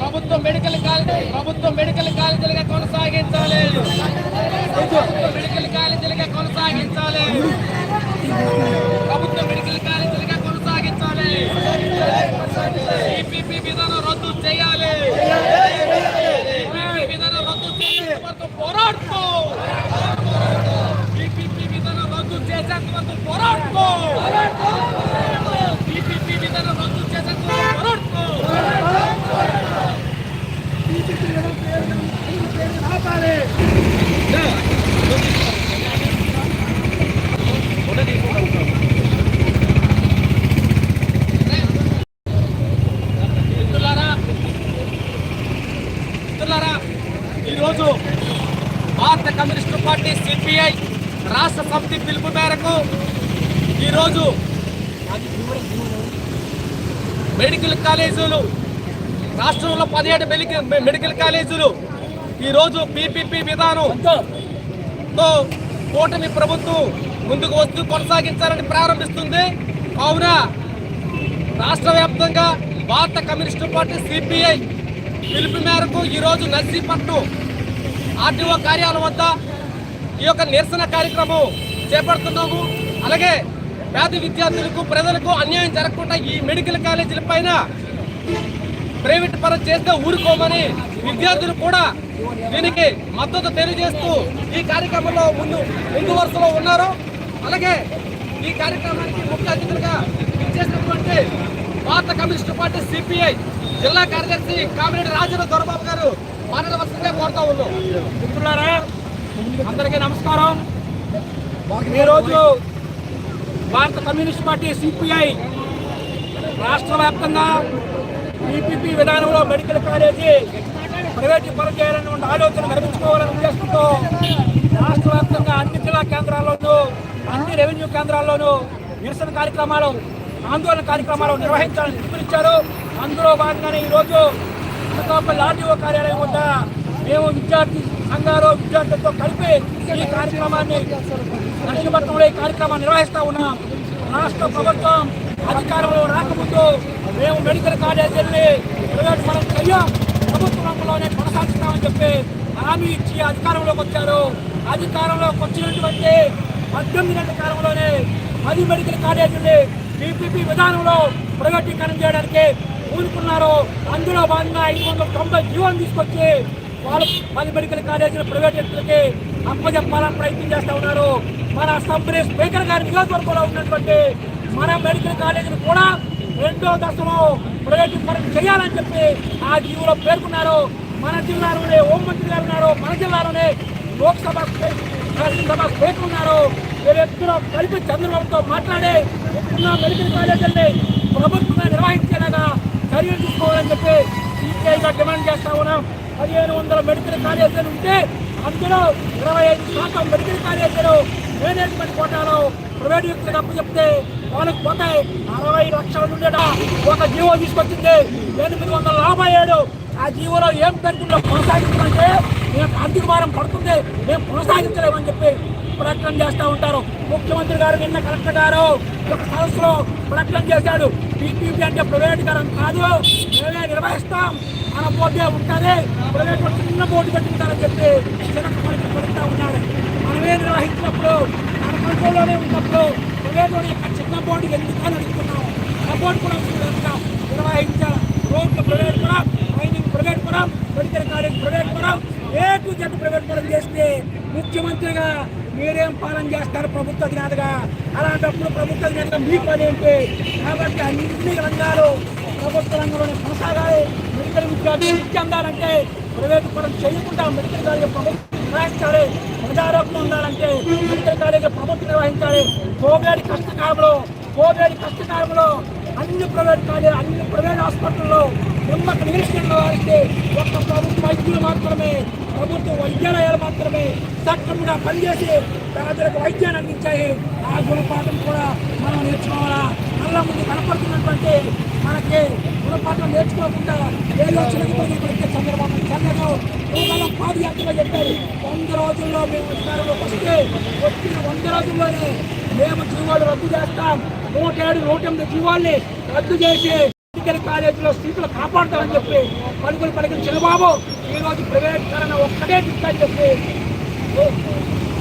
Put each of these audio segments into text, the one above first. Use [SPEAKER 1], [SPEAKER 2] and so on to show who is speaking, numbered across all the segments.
[SPEAKER 1] ప్రభుత్వ medical college ప్రభుత్వ medical కాలేజీలుగా కొనసాగించాలి ప్రభుత్వ మెడికల్ కాలేజీలుగా కొనసాగించాలి ప్రభుత్వ మెడికల్ కాలేజీలుగా కొనసాగించాలి PPP విధానం రద్దు చేయాలి PPP విధానం రద్దు చేసేంత వరకు పోరాడుతూ PPP విధానం రద్దు చేసేంత వరకు పోరాడుతూ PPP విధానం రద్దు చేసేంత వరకు పోరాడుతూ మిత్రులారా మిత్రులారా ఈరోజు భారత కమ్యూనిస్టు పార్టీ సిపిఐ రాష్ట్ర సమితి పిలుపు మేరకు ఈరోజు మెడికల్ కాలేజీలు రాష్ట్రంలో పదిహేడు మెడికల్ మెడికల్ కాలేజీలు. ఈరోజు పీపీపీ విధానంతో కూటమి ప్రభుత్వం ముందుకు వస్తూ కొనసాగించాలని ప్రారంభిస్తుంది. కావున రాష్ట్ర వ్యాప్తంగా భారత కమ్యూనిస్టు పార్టీ సిపిఐ పిలుపు మేరకు ఈరోజు నర్సీపట్నం ఆర్టీఓ కార్యాలయం వద్ద ఈ యొక్క నిరసన కార్యక్రమం చేపడుతున్నాము. అలాగే పేద విద్యార్థులకు ప్రజలకు అన్యాయం జరగకుండా ఈ మెడికల్ కాలేజీల పైన ప్రైవేట్ పరం చేస్తే ఊరుకోమని విద్యార్థులు కూడా దీనికి మద్దతు తెలియజేస్తూ ఈ కార్యక్రమంలో ముందు ముందు వరుసలో ఉన్నారు. అలాగే ఈ కార్యక్రమానికి ముఖ్య అతిథులుగా ఇచ్చేసినటువంటి భారత కమ్యూనిస్టు పార్టీ సిపిఐ జిల్లా కార్యదర్శి కామిరెడ్డి రాజేంద్ర దొరబాబు గారు మాట్లాడవలసిందే కోరుతా ఉన్నాం.
[SPEAKER 2] మిత్రులారా అందరికీ నమస్కారం. ఈరోజు భారత కమ్యూనిస్ట్ పార్టీ సిపిఐ రాష్ట్ర వ్యాప్తంగా పీపీపీ విధానంలో మెడికల్ కాలేజీ ప్రైవేటు పరం చేయాలనే ఆలోచన నడిపించుకోవాలనే ఉద్దేశంతో రాష్ట్ర వ్యాప్తంగా అన్ని జిల్లా కేంద్రాల్లోనూ అన్ని రెవెన్యూ కేంద్రాల్లోనూ నిరసన కార్యక్రమాలు ఆందోళన కార్యక్రమాలు నిర్వహించాలని పిలుపునిచ్చారు. అందులో భాగంగానే ఈరోజు అనకాపల్లి ఆర్టీఓ కార్యాలయం వద్ద మేము విద్యార్థి సంఘాలు విద్యార్థులతో కలిపి ఈ కార్యక్రమాన్ని నష్టపట్టంలో ఈ కార్యక్రమాన్ని నిర్వహిస్తా ఉన్నాం. రాష్ట్ర ప్రభుత్వం అధికారంలో రాకముందు మేము మెడికల్ కాలేజీల్ని ప్రైవేట్ చెయ్యం ప్రభుత్వ రంగంలోనే కొనసాగిస్తామని చెప్పి హామీ ఇచ్చి అధికారంలోకి వచ్చారు. అధికారంలోకి వచ్చినటువంటి పద్దెనిమిది నెలల కాలంలోనే పది మెడికల్ కాలేజీల్ని పీపీపీ విధానంలో ప్రైవేటీకరణ చేయడానికి కూనుకున్నారు అందులో భాగంగా ఐదు వందల తొంభై జీవోలు తీసుకొచ్చి వాళ్ళు పది మెడికల్ కాలేజీల ప్రైవేట్ వ్యక్తులకి అప్పచెప్పాలని ప్రయత్నం చేస్తూ ఉన్నారు. మన అసెంబ్లీ స్పీకర్ గారి నియోజకవర్గంలో ఉన్నటువంటి మన మెడికల్ కాలేజీలు కూడా రెండో దశలో ప్రైవేటీకరణ చేయాలని చెప్పి ఆ జీవులో పేర్కొన్నారు. మన జిల్లాలోనే హోంమంత్రి గారు ఉన్నారు. మన జిల్లాలోనే లోక్సభ శాసనసభ స్పీకర్ ఉన్నారు. వీరిద్దరూ కలిపి చంద్రబాబుతో మాట్లాడి ఉన్న మెడికల్ కాలేజీని ప్రభుత్వంగా నిర్వహించేలాగా చర్యలు తీసుకోవాలని చెప్పి సీపీఐగా డిమాండ్ చేస్తా ఉన్నాం. పదిహేను వందల మెడికల్ కాలేజీలు ఉంటే అందులో ఇరవై ఐదు శాతం మెడికల్ కాలేజీలు మేనేజ్మెంట్ కోటాలో ప్రైవేట్ వ్యక్తులకు అప్పు చెప్తే వాళ్ళకి పోతాయి. అరవై లక్షల నుండి ఒక జీవో తీసుకొచ్చింది. ఎనిమిది వందల నలభై ఏడు. ఆ జీవోలో ఏం పెరుగుతుందో కొనసాగించాలంటే మేము ఆర్థిక భారం పడుతుంది. మేము కొనసాగించలేమని చెప్పి ప్రకటన చేస్తూ ఉంటారు. ముఖ్యమంత్రి గారు నిన్న కలెక్టర్ గారు ఒక సదస్సులో ప్రకటన చేశాడు. పీపీపీ అంటే ప్రైవేటీకరణ కాదు మేమే నిర్వహిస్తాం. మన పోటీ ఉంటుంది. ప్రైవేట్ చిన్న బోర్డు పెట్టుకుంటారని చెప్పి చిన్నకు పడుతూ ఉన్నాడు. మనమే నిర్వహించినప్పుడు మన కంట్రోల్లోనే ఉన్నప్పుడు ప్రైవేట్లోనే యొక్క చిన్న బోర్డు ఎందుకు అని అడుగుతున్నాం. ఆ బోర్డు కూడా కనుక నిర్వహించాలి. రోడ్లు ప్రైవేట్ కూడా మైనింగ్ ప్రైవేట్ కూడా మెడికల్ కాలేజ్ ప్రైవేట్ కూడా ఏ టు జెడ్ ప్రైవేట్ కూడా చేస్తే ముఖ్యమంత్రిగా మీరేం పాలన చేస్తారు ప్రభుత్వ అధినేతగా అలాంటప్పుడు ప్రభుత్వ అధినేతగా మీ పని ఏంటి? కాబట్టి అన్ని రంగాలు ప్రభుత్వ రంగంలోనే కొనసాగాలి. మెడికల్ విద్యార్థులు విద్య అందాలంటే ప్రైవేటు పరం చేయకుండా మెడికల్ కాలేజీ ప్రభుత్వం నిర్వహించాలి. ప్రజారోగ్యం ఉండాలంటే మెడికల్ కాలేజీ ప్రభుత్వం నిర్వహించాలి. కోవిడ్ కష్టకాలంలో కోవిడ్ కష్టకాలంలో అన్ని ప్రైవేట్ కాలేజీ అన్ని ప్రైవేట్ హాస్పిటల్లో ఉన్నత నిరీక్షణ అయితే ఒక్క ప్రభుత్వ వైద్యులు మాత్రమే ప్రభుత్వ వైద్యాలయాలు మాత్రమే సక్రమంగా పనిచేసి ప్రజలకు వైద్యాన్ని అందించాయి. ఆ గుణపాఠం కూడా మనం నేర్చుకోవాలా? మళ్ళా ముందు కనపడుతున్నటువంటి మనకి గుణపాఠం నేర్చుకోకుండా ఏదో చిన్నది పడితే చంద్రబాబు చంద్రబాబు కేవలం పాదయాత్రగా చెప్పారు. వంద రోజుల్లో మేము అధికారంలోకి వస్తే వచ్చిన వంద రోజుల్లోనే మేము జీవాలు రద్దు చేస్తాం. నూట ఏడు నూట ఎనిమిది జీవాల్ని రద్దు చేసి మెడికల్ కాలేజీలో సీట్లు కాపాడుతామని చెప్పి పలుకులు పలికిన చంద్రబాబు ఈ రోజు ఒక్కటే దిక్కని చెప్పి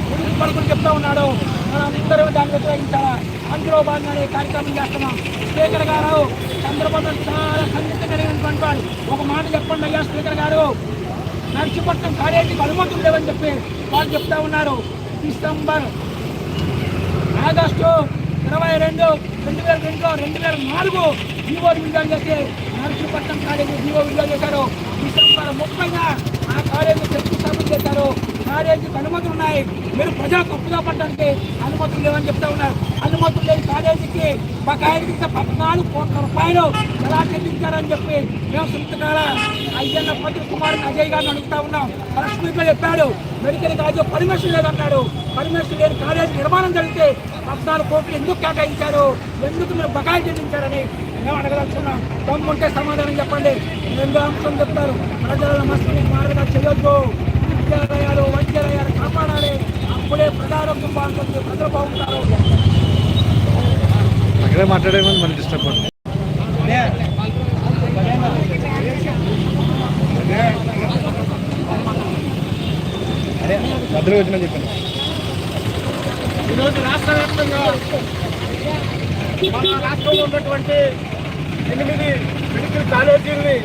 [SPEAKER 2] ముందుకు పలుకులు చెప్తా ఉన్నాడు. మనం అందరూ దాన్ని వ్యతిరేకించాలా? అందులో భాగంగానే కార్యక్రమం చేస్తున్నాం. స్పీకర్ గారు చంద్రబాబు చాలా సంగీత కలిగినటువంటి వాడు. ఒక మాట చెప్పండి అయ్యా స్పీకర్ గారు. నర్సిపట్నం కాలేజీకి అనుమతులు లేవని చెప్పి వాళ్ళు చెప్తా ఉన్నారు. డిసెంబర్ ఆగస్టు ఇరవై రెండు రెండు వేల రెండులో రెండు వేల నాలుగు జీవో విడుదల చేసి నర్సీపట్నం కాలేజీ జీవో విడుదల చేశారు. డిసెంబర్ ముప్పైన ఆ కాలేజీ శంకుస్థాపన చేశారు. కాలేజీకి అనుమతులు ఉన్నాయి. మీరు ప్రజలు తప్పుగా పడడానికి అనుమతులు లేవని చెప్తా ఉన్నారు. అనుమతులు లేని కాలేజీకి బకాయి పద్నాలుగు కోట్ల రూపాయలు ఎలా చెల్లించారని చెప్పి మేము సుంతకాల అయ్యన్న పత్రి కుమార్ అజయ్ గారిని అడుగుతా ఉన్నాం. ప్రెస్ చెప్పాడు. మెడికల్ కాలేజ్ పర్మిషన్ లేదన్నాడు పర్మిషన్ లేని కాలేజీ నిర్మాణం జరిగితే పద్నాలుగు కోట్లు ఎందుకు కేటాయించారు? ఎందుకు మీరు బకాయి చెల్లించారని మేము అడగదలుచున్నాం దమ్ముంటే సమాధానం చెప్పండి. రెండు అంశం చెప్తారు. ప్రజల మస్తిని మార్గంగా చేయొద్దు. విద్యాలయాలు వైద్యాలయాలు కాపాడాలి అప్పుడే ప్రజారోగ్యం బాగుంటుంది ప్రజలు బాగుంటారు
[SPEAKER 1] అక్కడే మాట్లాడేమని మన డిస్టర్బ్ అవుతుంది. మధ్యలో వచ్చిన చెప్పండి.
[SPEAKER 3] ఈరోజు రాష్ట్ర వ్యాప్తంగా మన రాష్ట్రంలో ఉన్నటువంటి ఎనిమిది మెడికల్ కాలేజీల్ని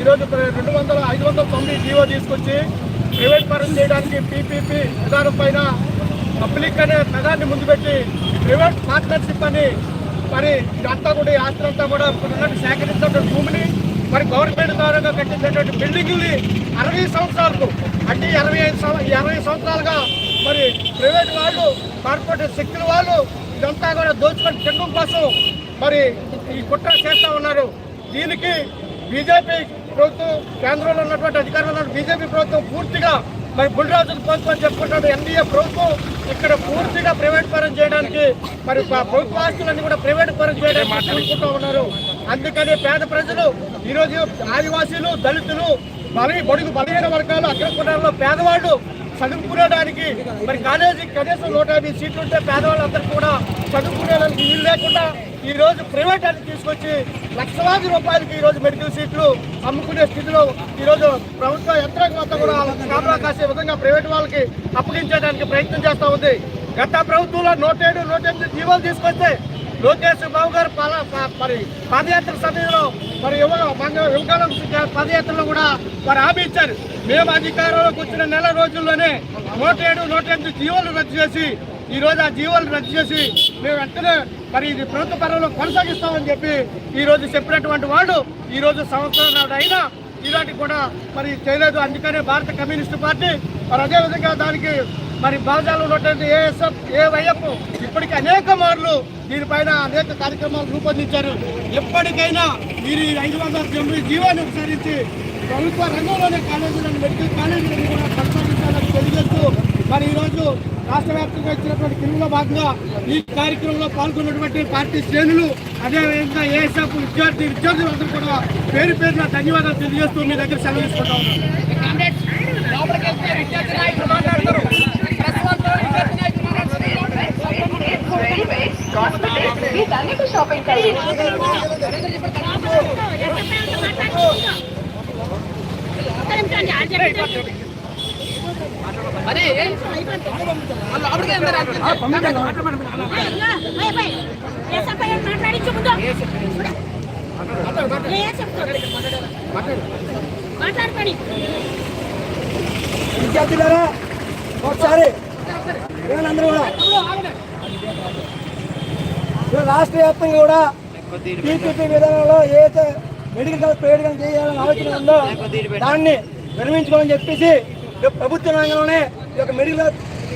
[SPEAKER 3] ఈరోజు రెండు వందల ఐదు వందల తొమ్మిది జీవో తీసుకొచ్చి ప్రైవేట్ పరం చేయడానికి పీపీపీ విధానం పైన పబ్లిక్ అనే పదాన్ని ముందు పెట్టి ప్రైవేట్ పార్ట్నర్షిప్ అని మరి ఇదంతా కూడా ఈ ఆస్తి అంతా కూడా ఇప్పుడు సేకరించినటువంటి భూమిని మరి గవర్నమెంట్ ద్వారా కట్టించినటువంటి బిల్డింగుల్ని అరవై సంవత్సరాలకు అంటే ఇరవై ఐదు సంవ- సంవత్సరాలుగా మరి ప్రైవేట్ వాళ్ళు కార్పొరేట్ శక్తుల వాళ్ళు ఇదంతా కూడా దోచుకొని తినడం కోసం మరి ఈ కుట్ర చేస్తూ ఉన్నారు. దీనికి బీజేపీ ప్రభుత్వం కేంద్రంలో ఉన్నటువంటి అధికారంలో బీజేపీ ప్రభుత్వం పూర్తిగా మరి బుల్రాజుల ప్రభుత్వం అని చెప్పుకుంటాడు ఎన్డీఏ ప్రభుత్వం ఇక్కడ పూర్తిగా ప్రైవేట్ పరం చేయడానికి మరి ప్రభుత్వ ఆస్తులన్నీ కూడా ప్రైవేట్ పరం చేయడానికి అనుకుంటూ ఉన్నారు. అందుకని పేద ప్రజలు ఈరోజు ఆదివాసీలు దళితులు బలి బడుగు బలహీన వర్గాలు అగ్రకులాల్లో పేదవాళ్ళు చదువుకునేదానికి మరి కాలేజీ కనీసం నూట యాభై సీట్లు ఉంటే పేదవాళ్ళందరూ కూడా చదువుకునేదానికి వీలు లేకుండా ఈరోజు ప్రైవేట్ అని తీసుకొచ్చి లక్షలాది రూపాయలకి ఈ రోజు మెడికల్ సీట్లు అమ్ముకునే స్థితిలో ఈరోజు ప్రభుత్వ యంత్రాంగం అంతా కూడా కాపలా కాసే విధంగా ప్రైవేట్ వాళ్ళకి అప్పగించడానికి ప్రయత్నం చేస్తూ ఉంది. గత ప్రభుత్వంలో నూట ఏడు నూట ఎనిమిది జీవోలు తీసుకొస్తే లోకేష్ బాబు గారు పాల- మరి పాదయాత్ర సమయంలో మరి యువ యువకాలం పాదయాత్రలో కూడా వారు హామీ ఇచ్చారు. మేము అధికారంలోకి వచ్చిన నెల రోజుల్లోనే నూట ఏడు నూట ఎనిమిది జీవోలు రద్దు చేసి ఈ రోజు ఆ జీవోలు రద్దు చేసి మేము వెంటనే మరి ఇది ప్రభుత్వ పరంలో కొనసాగిస్తామని చెప్పి ఈరోజు చెప్పినటువంటి వాళ్ళు ఈరోజు సంవత్సరాలైనా సంవత్సరం అయినా ఇలాంటి కూడా మరి చేయలేదు. అందుకనే భారత కమ్యూనిస్టు పార్టీ మరి అదేవిధంగా దానికి మరి భారతాలు ఉన్నటువంటి ఏఎస్ఎఫ్ ఏవైఎఫ్ ఇప్పటికీ అనేక మార్లు దీనిపైన అనేక కార్యక్రమాలు రూపొందించారు. ఎప్పటికైనా మీరు ఈ ఐదు వందల తొమ్మిది జీవాన్ని ఉపసరించి ప్రభుత్వ రంగంలోనే కాలేజీలను మెడికల్ కాలేజీలను కూడా కొనసాగించాలని తెలియజేస్తూ మరి ఈరోజు
[SPEAKER 4] రాష్ట్ర వ్యాప్తంగా ఇచ్చినటువంటి క్రిమిలో భాగంగా ఈ కార్యక్రమంలో పాల్గొన్నటువంటి పార్టీ శ్రేణులు అదేవిధంగా ఏఎస్ఎఫ్ విద్యార్థి విద్యార్థులందరూ కూడా పేరు పేరున ధన్యవాదాలు తెలియజేస్తూ మీ దగ్గర సెలవు తీసుకుంటా ఉన్నాను.
[SPEAKER 5] మాట్లాడించు ముందు.
[SPEAKER 4] విద్యార్థులారా ఒకసారి అందరూ కూడా. రాష్ట్ర వ్యాప్తంగా కూడా టీపీపీ విధానంలో ఏదైతే మెడికల్ కాలేజ్ ప్రైవేట్గా చేయాలని ఆలోచన ఉందో దాన్ని విరమించుకోవాలని చెప్పేసి ప్రభుత్వ రంగంలోనే ఈ యొక్క మెడికల్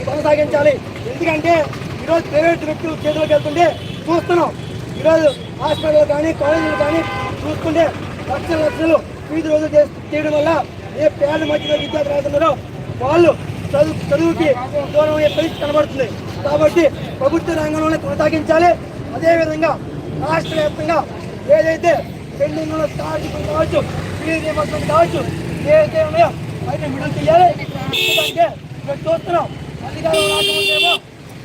[SPEAKER 4] కొనసాగించాలి. ఎందుకంటే ఈరోజు ప్రైవేట్ వ్యక్తులు చేతిలోకి వెళ్తుంటే చూస్తున్నాం. ఈరోజు హాస్పిటల్ కానీ కాలేజీలు కానీ చూసుకుంటే లక్షల లక్షలు ఫీజు రోజులు చేయడం వల్ల ఏ పేద మధ్యలో విద్యార్థులు అవుతున్నారో వాళ్ళు చదువు చదువుకి దూరం అయ్యే పరిస్థితి కనబడుతుంది. కాబట్టి ప్రభుత్వ రంగంలోనే కొనసాగించాలి. అదేవిధంగా రాష్ట్ర వ్యాప్తంగా ఏదైతే పెండింగ్లో ఉన్న స్కాలర్షిప్ కావచ్చు ఫీజు రియంబర్స్మెంట్ కావచ్చు ఏదైతే ఉన్నాయో అయితే విడుదల చేయాలి. ఎందుకంటే ఇక్కడ చూస్తున్నాం అధికారం రాకముందేమో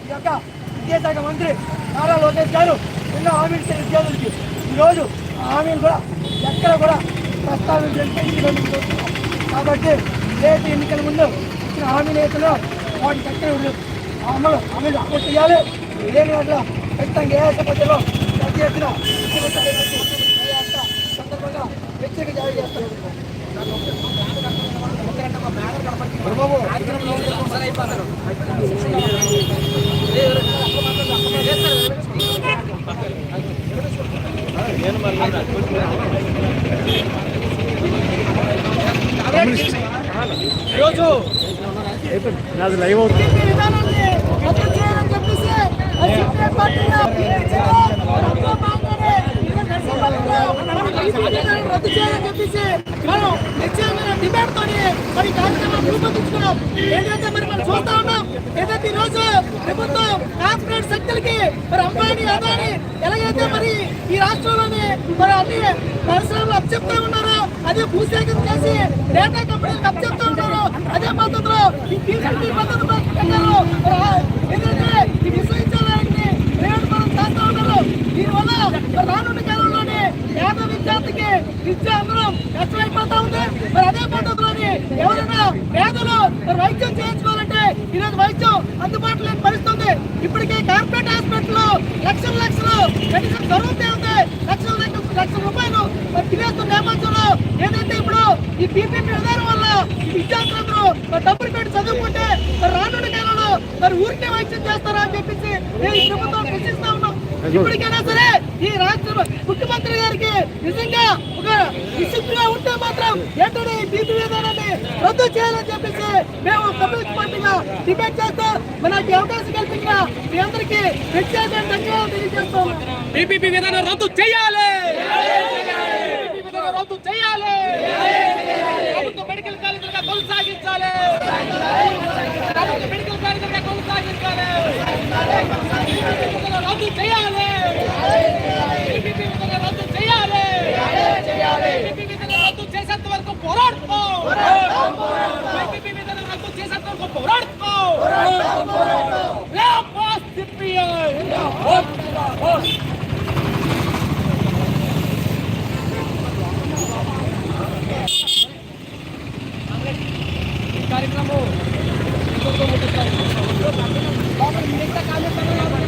[SPEAKER 4] ఈ యొక్క విద్యాశాఖ మంత్రి నారా లోకేష్ గారు ఎన్నో హామీలు ఇచ్చారు విద్యార్థులకి ఈరోజు ఆ హామీలు కూడా ఎక్కడ కూడా ప్రస్తావించడానికి ఈరోజు చూస్తున్నాం. కాబట్టి రేపు ఎన్నికల ముందు ఇచ్చిన హామీ నేతలో వాటికి ఎక్కడ ఉండదు అమలు అమలు అమలు చేయాలి. లేని వాటిలో ఖచ్చితంగా ఏ పద్ధతిలో పెద్ద ఎత్తున సందర్భంగా హెచ్చరిక జారీ చేస్తారు
[SPEAKER 1] ఈరోజు
[SPEAKER 6] నాది లైవ్ అవుతుంది.
[SPEAKER 4] విధానాన్ని రద్దు చేయాలని చెప్పేసి మనం నిశ్చయమైన డిమాండ్ తోని మరి కార్యక్రమం రూపొందించుకున్నాం. ఏదైతే మరి మనం చూస్తా ఉన్నాం ఏదైతే ఈ రోజు ప్రభుత్వం కార్పొరేట్ శక్తులకి మరి అంబానీ అదాని ఎలాగైతే మరి ఈ రాష్ట్రంలోని మరి అన్ని పరిశ్రమలు అప్పచెప్తా ఉన్నారో అదే భూసేకరణ చేసి డేటా కంపెనీలకు అప్పచెప్తా ఉన్నారు అదే పద్ధతిలో ఈ పీసీపీ పద్ధతి ఏదైతే ఈ విశ్వవిద్యాలయాన్ని ప్రైవేట్ చేస్తా ఉన్నారు దీనివల్ల మరి రానున్న పేద విద్యార్థికి విద్య అందరం కష్టమైపోతా ఉంది? మరి అదే పద్ధతిలోని ఎవరైనా పేదలు మరి వైద్యం చేయించుకోవాలంటే ఈరోజు వైద్యం అందుబాటులో లేని పరిస్థితి ఉంది ఇప్పటికే కార్పొరేట్ హాస్పిటల్లో లక్షల లక్షలు మెడిసిన్ జరుగుతూ ఉంది. లక్షల లక్షల రూపాయలు మరి తినేస్తున్న నేపథ్యంలో ఏదైతే ఇప్పుడు ఈ పీపీపీ విధానం వల్ల ఈ విద్యార్థులందరూ మరి డబ్బులు పెట్టి చదువుకుంటే మరి రానున్న కాలంలో మరి ఊరికే వైద్యం చేస్తారా అని చెప్పేసి నేను ప్రభుత్వం ప్రశ్నిస్తా ఉన్నాం. ఇప్పటికైనా సరే ఈ రాష్ట్ర ముఖ్యమంత్రి గారికి నిజంగా ఒక విసుగ్గా ఉంటే మాత్రం ఏంటంటే ఈ విధానాన్ని రద్దు చేయాలని చెప్పేసి మేము కమ్యూనిస్ట్ పార్టీగా డిబేట్ చేస్తూ మనకి అవకాశం కల్పించిన మీ అందరికీ ప్రత్యేక ధన్యవాదాలు తెలియజేస్తాం
[SPEAKER 1] బీపీపీ విధానం రద్దు చేయాలి బీపీపీ విధానం రద్దు చేయాలి ప్రభుత్వ మెడికల్ కాలేజీలుగా కొనసాగించాలి. మెడికల్ కాలేజీలుగా కొనసాగించాలి. రద్దు చేయాలి. రద్దు చేయాలి బీపీపీ విధానం రద్దు చేసేంత వరకు పోరాడుతాం బీపీపీ విధానం రద్దు చేసేంత వరకు పోరాడుతాం లేపాస్ సిపిఐ ఈ కార్యక్రమం ఇంకొక ముగిస్తాం. లోపల మిగతా కాలేజీలలో